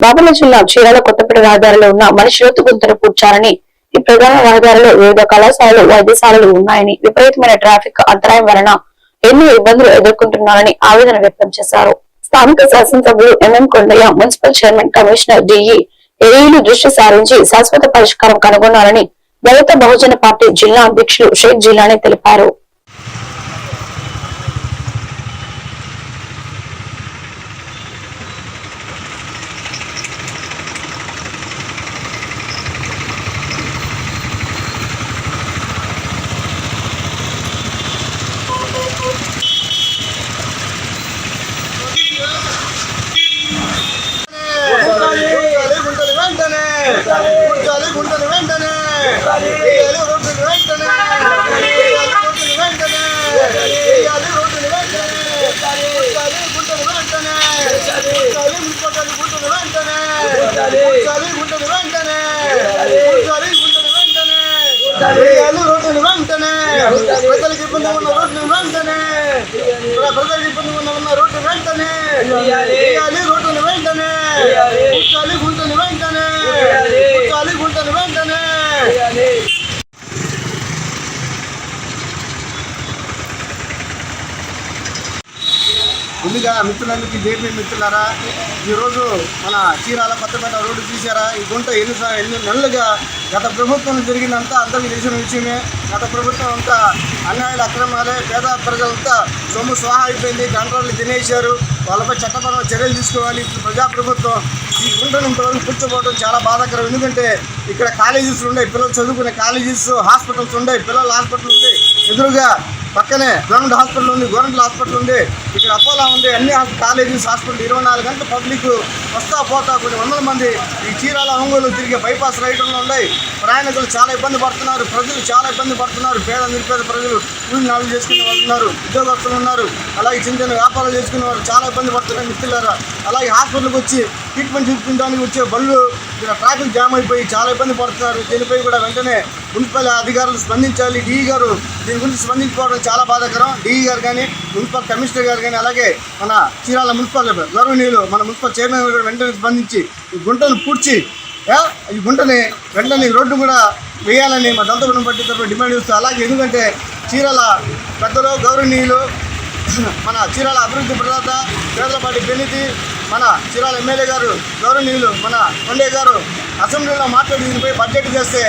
బాపట్ల జిల్లా చీరాల కొత్తపేట రహదారిలో ఉన్న మనిషిలోతు గుంతను పూడ్చాలని ఈ ప్రధాన రహదారిలో వివిధ కళాశాలలు వైద్యశాలలు ఉన్నాయని విపరీతమైన ట్రాఫిక్ అంతరాయం వలన ఎన్నో ఇబ్బందులు ఎదుర్కొంటున్నారని ఆవేదన వ్యక్తం చేశారు. స్థానిక శాసనసభ్యులు MM Kondaiah municipal chairman commissioner DE ఏఈలు దృష్టి సారించి శాశ్వత పరిష్కారం కనుగొన్నారని దళిత బహుజన పార్టీ జిల్లా అధ్యక్షులు షేక్ జిలానీ తెలిపారు కూర్చోాలి గుంటలు వెంటనే కూర్చోాలి గుంటలు వెంటనే వేయాలి రోడ్డులు వెంటనే వేయాలి రోడ్డులు వెంటనే వేయాలి రోడ్డులు వెంటనే కూర్చోాలి గుంటలు వెంటనే కూర్చోాలి మున్సిపాలి గుంటలు వెంటనే కూర్చోాలి గుంటలు వెంటనే కూర్చోాలి గుంటలు వెంటనే వేయాలి రోడ్డులు వెంటనే ప్రజలకు ఇబ్బంది ఉన్న రోడ్డులు వెంటనే ప్రజలకు ఇబ్బంది ఉన్న ఉన్న రోడ్డు వెంటనే వేయాలి రోడ్డులు వెంటనే కూర్చోాలి గుంటలు వెంటనే కూర్చోాలి గుంటలు వెంటనే ముందుగా మిత్రులందరికీ జేపీ మిత్రులారా. ఈరోజు మన చీరాల కొత్తపేట రోడ్డు తీశారా ఈ గుంట ఎన్ని ఎన్ని నెలలుగా గత ప్రభుత్వం జరిగిందంతా అందరికీ తెలిసిన విషయమే. గత ప్రభుత్వం అంతా అన్యాయాలు అక్రమాలే పేద ప్రజలంతా సొమ్ము స్వాహ అయిపోయింది కంట్రోల్ తినేశారు. వాళ్ళపై చట్టపరమైన చర్యలు తీసుకోవాలి. ఇప్పుడు ప్రజాప్రభుత్వం ఈ గుంటను ఇంతవరకు కూర్చోపోవడం చాలా బాధాకరం. ఎందుకంటే ఇక్కడ కాలేజెస్ ఉన్నాయి పిల్లలు చదువుకునే కాలేజెస్ హాస్పిటల్స్ ఉన్నాయి పిల్లల హాస్పిటల్ ఉంది. ఎదురుగా పక్కనే గవర్నమెంట్ హాస్పిటల్ ఉంది గవర్నమెంట్ హాస్పిటల్ ఉంది ఇక్కడ అపోలో ఉంది అన్ని కాలేజీస్ కాలేజెస్ హాస్పిటల్ ఇరవై నాలుగు గంటలు పబ్లిక్ వస్తా పోతా కొన్ని వందల మంది ఈ చీరాల ఒంగోలు తిరిగే బైపాస్ రైడ్లు ఉన్నాయి. ప్రయాణికులు చాలా ఇబ్బంది పడుతున్నారు ప్రజలు చాలా ఇబ్బంది పడుతున్నారు పేద నిరుపేద ప్రజలు కూలి నాలుగు చేసుకునే వాళ్ళు ఉన్నారు ఉద్యోగస్తులు ఉన్నారు అలాగే చిన్న చిన్న వ్యాపారాలు చేసుకునే వాళ్ళు చాలా ఇబ్బంది పడుతున్నారు మిత్రులారా. అలాగే హాస్పిటల్కి వచ్చి ట్రీట్మెంట్ చూపించడానికి వచ్చే బళ్ళు ఇక్కడ ట్రాఫిక్ జామ్ అయిపోయి చాలా ఇబ్బంది పడుతున్నారు. దీనిపై కూడా వెంటనే మున్సిపల్ అధికారులు స్పందించాలి. డీ గారు దీని గురించి స్పందించుకోవడం చాలా బాధాకరం. డిఈ గారు కానీ మున్సిపల్ కమిషనర్ గారు కానీ అలాగే మన చీరాల మున్సిపల్ గౌరవనీయులు మన మున్సిపల్ చైర్మన్ గారు కూడా వెంటనే స్పందించి ఈ గుంటను పూడ్చి ఈ గుంటని వెంటనే రోడ్డు కూడా వేయాలని మా దంతపురం పట్టి తరఫున డిమాండ్ చేస్తూ అలాగే ఎందుకంటే చీరాల పెద్దలు గౌరవనీయులు మన చీరాల అభివృద్ధి ప్రదాత పేదలపాటి పెన్నితి మన చీరాల ఎమ్మెల్యే గారు గౌరవనీయులు మన కొండే గారు అసెంబ్లీలో మాట్లాడి దీనిపై బడ్జెట్ చేస్తే